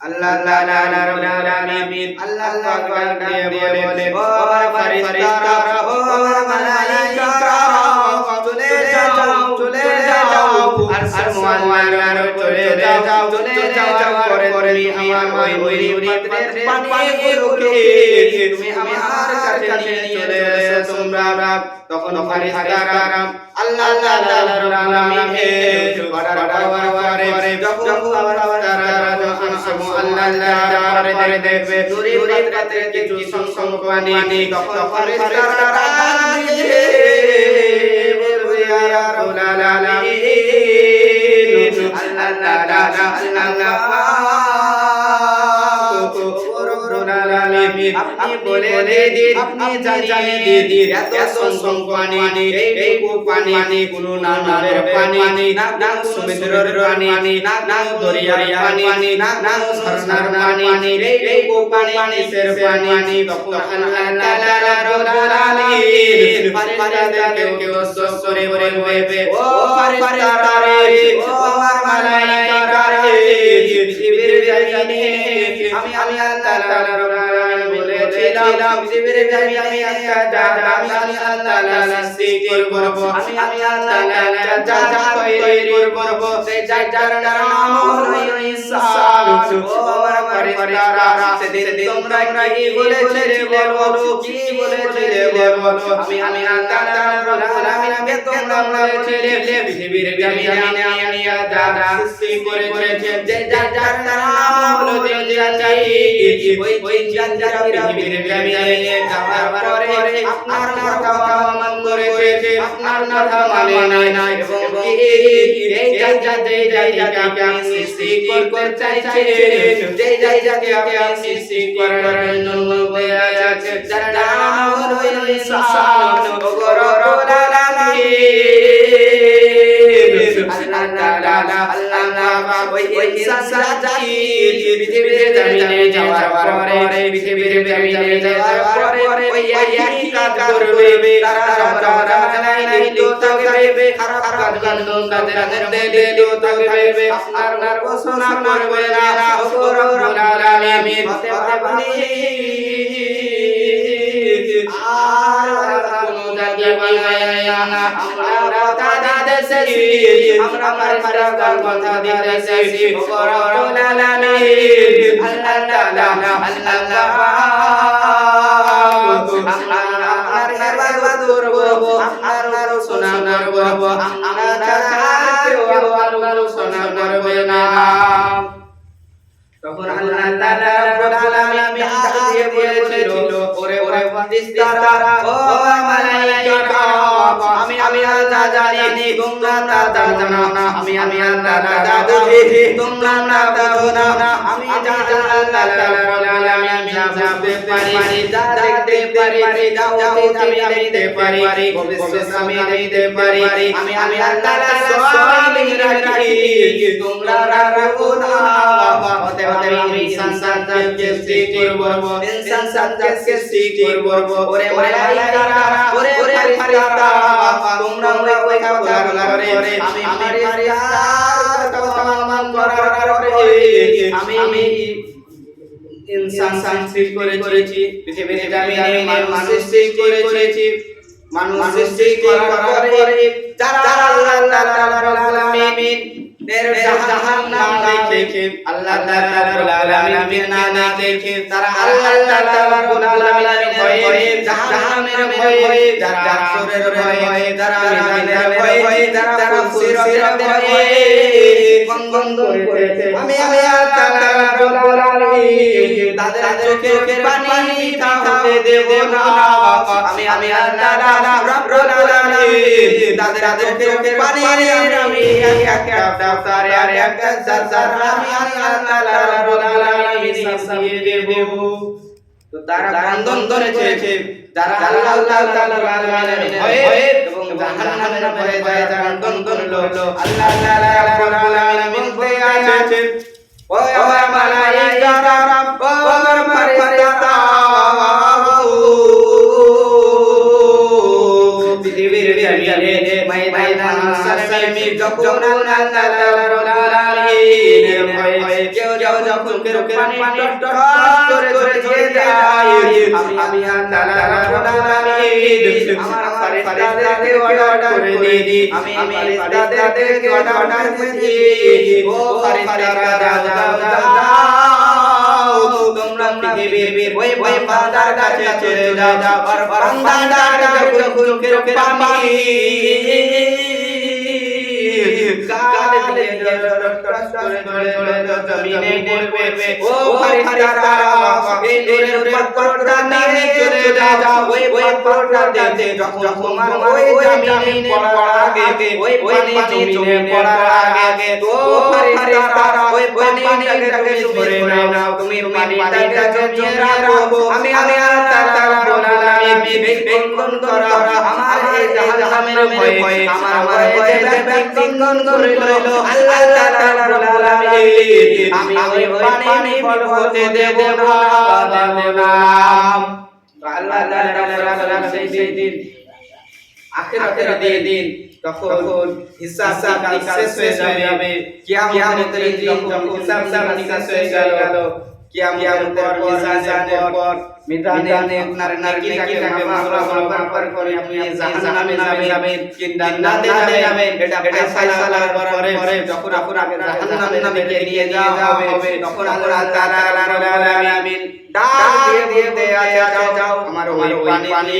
আল্লাহ তাআলা রাব্বুল আলামিন আল্লাহ পাক দিয়ে বলে ও আমার ফেরেশতারা ও আমার মালাইকারা আর আর চলে যাও চলে যাও করে করে আমার ওই ওই পানিগুলোকে তুমি আমার কাছে নিয়ে চলে তোমরা তখন ফেরেশতারা আল্লাহ তাআলা রাব্বুল বড় বড় করে যখন ফেরেশতারা আল্লাহ তাআলা দেখবে দূরে দূরে কিছু সংখ্যক পানি তখন ফেরেশতারা বলবে ইয়া রাব্বুল আলামিন أنك أنك আল্লাহ তাআলা আপনি বলে দিন আপনি জানিয়ে দিন এত সংখ্যক পানি এই পানি কোনো নামের পানি না না সমুদ্রের পানি না না দরিয়ার পানি না না ঝর্ণার পানি এই পানি সের পানি তখন আল্লাহ রব্বুল আলামিন ফেরেশতাদেরকে উদ্দেশ্য করে বলবে ও ফেরেশতারা ও আমার মালাইকারা জমিনে আমি আমি আল্লাহ আলামিন বলেছিলাম পৃথিবীর জমিনে একটা জায়গা আমি আমি আল্লাহ তাআলা সৃষ্টি করব আমি আমি আল্লাহ তাআলা যা যা তৈরি করব সেই জায়গার নাম হলো ইনসান ও ফেরেশতারা সেদিন তোমরা কি বলেছিলে বলো কি বলেছিলে বলো আমি আমি আল্লাহ তাআলা রব্বুল আলামিনকে তোমরা বলেছিলে পৃথিবীর জমিনে আমি যা যা সৃষ্টি করেছে যে যার নাম হলো জিনজাতি ওই ওই জিনজাতিরা পৃথিবীর জমিনে যাওয়ার পরে আপনার কথা অমান্য করেছে আপনার কথা মানে নাই। এবং এই জাতি এই আপনি সৃষ্টি করতে চাইছেন যে জাতিকে আপনি সৃষ্টি করার জন্য বলে আছে। যার নাম হলো ইনসান। ও রব্বুল আল্লাহ ওই ইনসান পৃথিবীর জমিনে যাওয়ার পরে পৃথিবীর জমিনে যাওয়ার পরে ওই একই কাজ করবে। তারা তারা লিপ্ত থাকবে খারাপ কাজ কাজ তাদের মধ্যে লিপ্ত থাকবে আপনার ঘোষণা করবে না। ও রব্বুল আলামিন হতে পারে আর কোন জাতি বানায় না আমরা কথা দিতেছি আমরা ফেরেশতার কথা দিতেছি ও রব্বুল আল্লাহ তাআলা আল্লাহ তখন আল্লাহ তাআলা রব্বুল আলামিন ডাক বলেছিল ওরে ওরে ফেরেশতারা ও মালাইকা আমি আমি আল্লাহ জানি তোমরা তা জানো না আমি আমি আল্লাহ তা বুঝি তোমরা না বুঝো না আমি যা যা আল্লাহ রব্বুল আলামিন যা বুঝতে পারি যা দেখতে পারি যা অতীত আমি দেখতে পারি ভবিষ্যৎ আমি দেখতে পারি আমি আমি আল্লাহ সব লিখে রাখি তোমরা রাখো না হতে হতে আমি ইনসান সাদকে সৃষ্টি করব সাদকে সৃষ্টি করব ওরে মালাইকারা ওরে ওরে ফেরেশতারা তোমরা ওই ওই কথা করে আমি আমার ফেরেশতার কথা মান করার পরে আমি আমি ইনসান সৃষ্টি করে করেছি পৃথিবীর জমিনে মানুষ সৃষ্টি করে করেছি মানুষ সৃষ্টি করার পরে যারা আল্লাহ তাআলা রব্বুল আলামিন এর জাহান নাম দেখে আল্লাহ তাআলা রব্বুল আলামিন না দেখে তারা আল্লাহ তাআলা রব্বুল আলামিন ভয়ে জাহান্নামের ভয়ে যারা আসরের ভয়ে, যারা মিজানের ভয়ে, যারা সিরাতের ভয়ে বন্ধন করেছে। আমি আল্লাহ তাআলা রব্বুল আলামিন তাদের চোখের পানি তাহতে দেব না আমি আমি আল্লাহ তাআলা রব্বুল আলামিন তাদের চোখের পানি আমি এক এক দাফতারে আর এক এক জারজার আমি আল্লাহ তাআলা রব্বুল আলামিন দিয়ে দেব তো তারা বন্ধন ধরেছে যারা আল্লাহ তাআলা রব্বুল আলামিনের ভয়ে এবং জাহান্নামের ভয়ে যারা বন্ধন ধরলো আল্লাহ তাআলা রব্বুল আলামিন বলে আছে ও আমার মালাইকারা পানি টপ করে ঝরে যায়। আমি আমি আল্লাহ রাব্বুল আমার ফেরেশতাদেরকে অর্ডার করে দিই আমি আমি অর্ডার করে দিই ও ফেরেশতারা যাও যাও যাও তোমরা পৃথিবীর ওই ওই বান্দার কাছে চলে যাও। আর বান্দার যখন চোখের পানি গাল দিয়ে টস টস করে ধরে ধরে জমিনে পড়বে ও ফেরেশতারা এই নূরের পাথরটা নিয়ে চলে যাও ওই ওই পাথরটা দিতে যখন তোমার ওই জমিনে পড়ার আগে ওই পানি জমিনে পড়ার আগে তো ফেরেশতারা ওই পানিটাকে ধরে নাও তুমি পানিটাকে নিয়ে রাখো আমি আমি আল্লাহ রাব্বুল ভয়ে আমার ভয়ে যে বেঙ্গন করে লইলো আল্লাহ রাব্বুল আলামিন। আমি ওই পানি ফল হতে দেব না দেব না আল্লাহ রাব্বুল সেই দিন আখিরাতের দিন তখন হিসাব শেষ হয়ে যাবে। কিয়ামতের দিন যখন হিসাব নিকাশ হয়ে গেল কিয়ামতের পর মিজানের পর মিজানে আপনার নেকিটাকে মাফরা মাফরা করে আপনি জাহান্নামে যাবেন জান্নাতে যাবেন এটা ফয়সালা পরে পরে যখন আপনাকে জাহান্নামে নিয়ে যাওয়া হবে তখন আল্লাহ তাআলা রাব্বুল আলামিন ডাক দিয়ে দিয়ে দেয়া যাও যাও আমার ওই পানি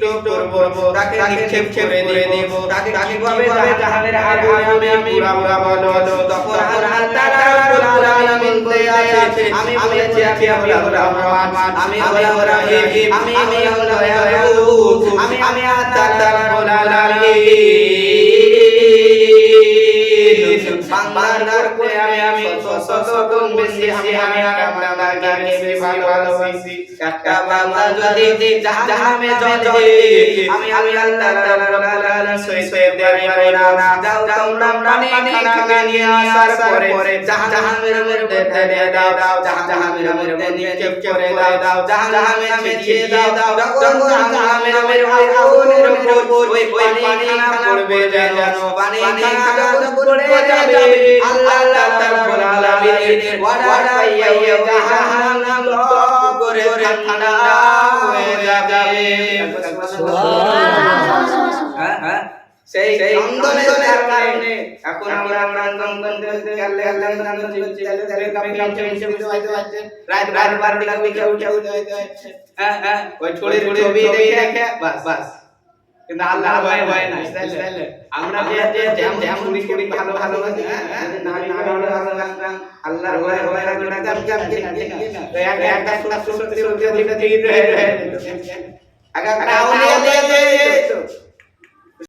নিষ্ঠুর করব তাকে নিক্ষেপ করে দেব তাকে কীভাবে জাহান্নামের আগুনে আমি আমি পুরা বলো তখন আল্লাহ রাব্বুল আলামিন আছে আমি বলেছি আমি হলাম রহমান আমি হলাম রহিম আমি আমি হলাম দয়ালু আমি আমি আল্লাহ রাব্বুল আলামিন করে আমি আমি শত গুণ বেশি আমি আমি বান্দাকে বেশি ভালোবাসি একটা বান্দা যদি জাহান্নামে জ্বলে আমি আমি আল্লাহ রাব্বুল আলামিন সই সই দেরি না যাও তোমরা পানি খানা নিয়ে আসার পরে জাহান্নামের মধ্যে ঢেলে দাও দাও জাহান্নামের মধ্যে নিক্ষেপ করে দাও দাও জাহান্নামে ছিটিয়ে দাও দাও যখন জাহান্নামের ওই আগুনের উপর ওই ওই পানি পড়বে যেন পানি খানা পড়ে যাবে আল্লাহ আলামিনের ওয়াদা পাইয়া জাহান্নাম করে ঠান্ডা হয়ে যাবে। হ্যাঁ হ্যাঁ। সেই ক্রন্দনের কারণে এখন আমরা আমরা ক্রন্দন করতে গেলে আল্লাহ ক্রন্দন করতে গেলে তাহলে কাপি কাপি বুঝতে পারতে রাত রাত বারোটা কাপি কাপি কাপি বুঝতে পারছে হ্যাঁ হ্যাঁ। ওই ছড়ি ছড়ি ছবি দেখে বাস বাস। কিন্তু আল্লাহ ভয় ভয় না আমরা যে ভালো ভালো হ্যাঁ যদি না না ভালো ভালো আল্লাহর ভয় ভয় কাম তো এক এক দিতে আগে দিয়ে